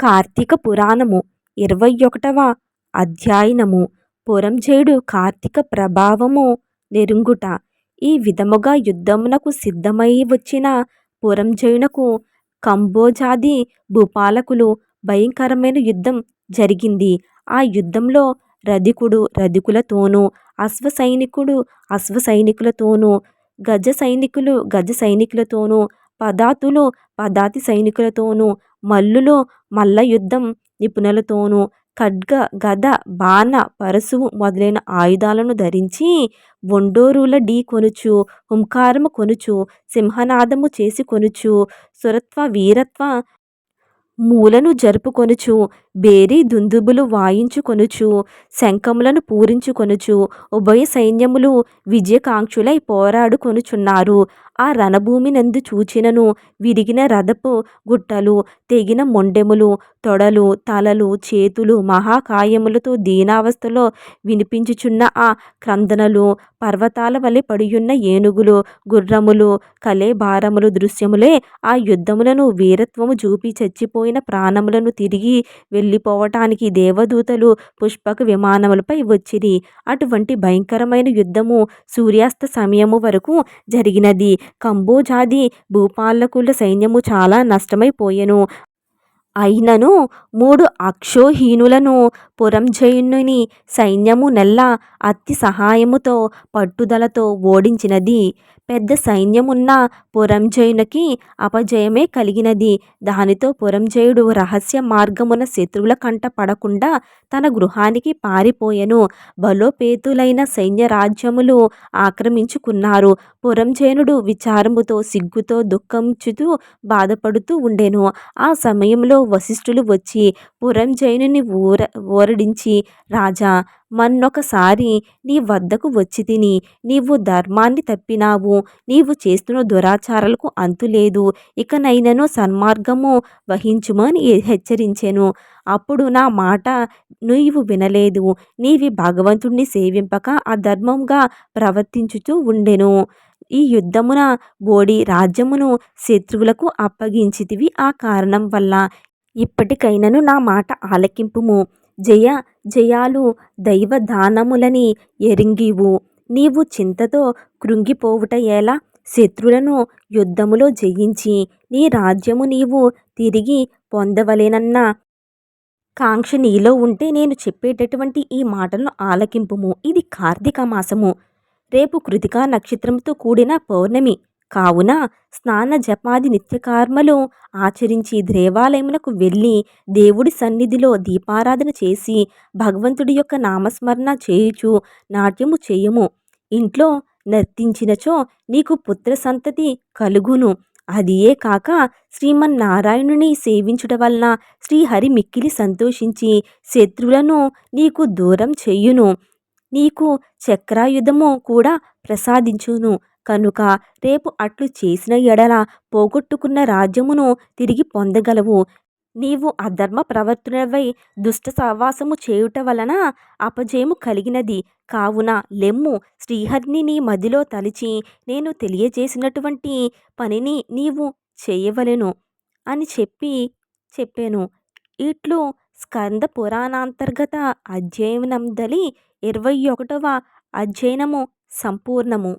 కార్తీక పురాణము ఇరవై ఒకటవ అధ్యయనము. పురంజయుడు కార్తీక ప్రభావము నెరుంగుట. ఈ విధముగా యుద్ధమునకు సిద్ధమై వచ్చిన పురంజయునకు కంబోజాది భూపాలకులు భయంకరమైన యుద్ధం జరిగింది. ఆ యుద్ధంలో రధికుడు రధికులతోనూ అశ్వ సైనికుడు అశ్వ సైనికులతోనూ గజ సైనికులు గజ సైనికులతోనూ పదాతులు పదాతి సైనికులతోనూ మల్లులో మల్ల యుద్ధం నిపుణులతోనూ ఖడ్గ గద బాణ పరశువు మొదలైన ఆయుధాలను ధరించి ఒండోరుల ఢీ కొనుచు హుంకారము కొనుచు సింహనాదము చేసి కొనుచు సురత్వ వీరత్వ మూలను జరుపుకొనుచు బేరీ దుందుబులు వాయించుకొనుచు శంఖములను పూరించుకొనుచు ఉభయ సైన్యములు విజయకాంక్షులై పోరాడుకొనుచున్నారు. ఆ రణభూమినందు చూచినను విరిగిన రథపు గుట్టలు తెగిన మొండెములు తొడలు తలలు చేతులు మహాకాయములతో దీనావస్థలో వినిపించుచున్న ఆ క్రందనలు పర్వతాల వలె పడియున్న ఏనుగులు గుర్రములు కలేభారములు దృశ్యములే ఆ యుద్ధములను వీరత్వము చూపి చచ్చిపోయిన ప్రాణములను తిరిగి వెళ్ళిపోవటానికి దేవదూతలు పుష్పక విమానములపై వచ్చిరి. అటువంటి భయంకరమైన యుద్ధము సూర్యాస్త సమయము వరకు జరిగినది. కంబోజాది భూపాలకుల సైన్యము చాలా నష్టమైపోయెను. అయినను మూడు అక్షోహీనులను పురంజయుని సైన్యము నెల్ల అతి సహాయముతో పట్టుదలతో ఓడించినది. పెద్ద సైన్యమున్న పురంజయునికి అపజయమే కలిగినది. దానితో పురంజయుడు రహస్య మార్గమున శత్రువుల కంట పడకుండా తన గృహానికి పారిపోయెను. బలోపేతులైన సైన్యరాజ్యములు ఆక్రమించుకున్నారు. పురంజయునుడు విచారముతో సిగ్గుతో దుఃఖించుతూ బాధపడుతూ ఉండెను. ఆ సమయంలో వశిష్ఠులు వచ్చి పురంజయుని ఊర ఊరడించి రాజా మన్నొకసారి నీ వద్దకు వచ్చి తిని నీవు ధర్మాన్ని తప్పినావు నీవు చేస్తున్న దురాచారాలకు అంతులేదు ఇకనైనను సన్మార్గము వహించుమని హెచ్చరించెను. అప్పుడు నా మాట నీవు వినలేదు నీవి భగవంతుణ్ణి సేవింపక అధర్మంగా ప్రవర్తించుతూ ఉండెను. ఈ యుద్ధమున బోడి రాజ్యమును శత్రువులకు అప్పగించితివి ఆ కారణం వల్ల. ఇప్పటికైనను నా మాట ఆలకింపుము. జయ జయాలు దైవదానములని ఎరింగివు. నీవు చింతతో కృంగిపోవుట ఎలా? శత్రులను యుద్ధములో జయించి నీ రాజ్యము నీవు తిరిగి పొందవలేనన్న కాంక్ష నీలో ఉంటే నేను చెప్పేటటువంటి ఈ మాటలను ఆలకింపుము. ఇది కార్తీక మాసము. రేపు కృతికా నక్షత్రంతో కూడిన పౌర్ణమి. కావున స్నాన జపాది నిత్యకర్మలు ఆచరించి దేవాలయములకు వెళ్ళి దేవుడి సన్నిధిలో దీపారాధన చేసి భగవంతుడి యొక్క నామస్మరణ చేయుచు నాట్యము చేయుము. ఇంట్లో నర్తించినచో నీకు పుత్ర సంతతి కలుగును. అదియే కాక శ్రీమన్నారాయణుని సేవించుట వలన శ్రీహరి మిక్కిలి సంతోషించి శత్రువులను నీకు దూరం చెయ్యును నీకు చక్రాయుధము కూడా ప్రసాదించును. కనుక రేపు అట్లు చేసిన ఎడల పోగొట్టుకున్న రాజ్యమును తిరిగి పొందగలవు. నీవు అధర్మ ప్రవర్తనవై దుష్ట సహవాసము చేయుట వలన అపజయము కలిగినది. కావున లెమ్ము శ్రీహరిని నీ మదిలో తలిచి నేను తెలియజేసినటువంటి పనిని నీవు చేయవలెను అని చెప్పి చెప్పాను. ఇట్లు స్కంద పురాణాంతర్గత అధ్యయనందలి ఇరవై ఒకటవ అధ్యయనము సంపూర్ణము.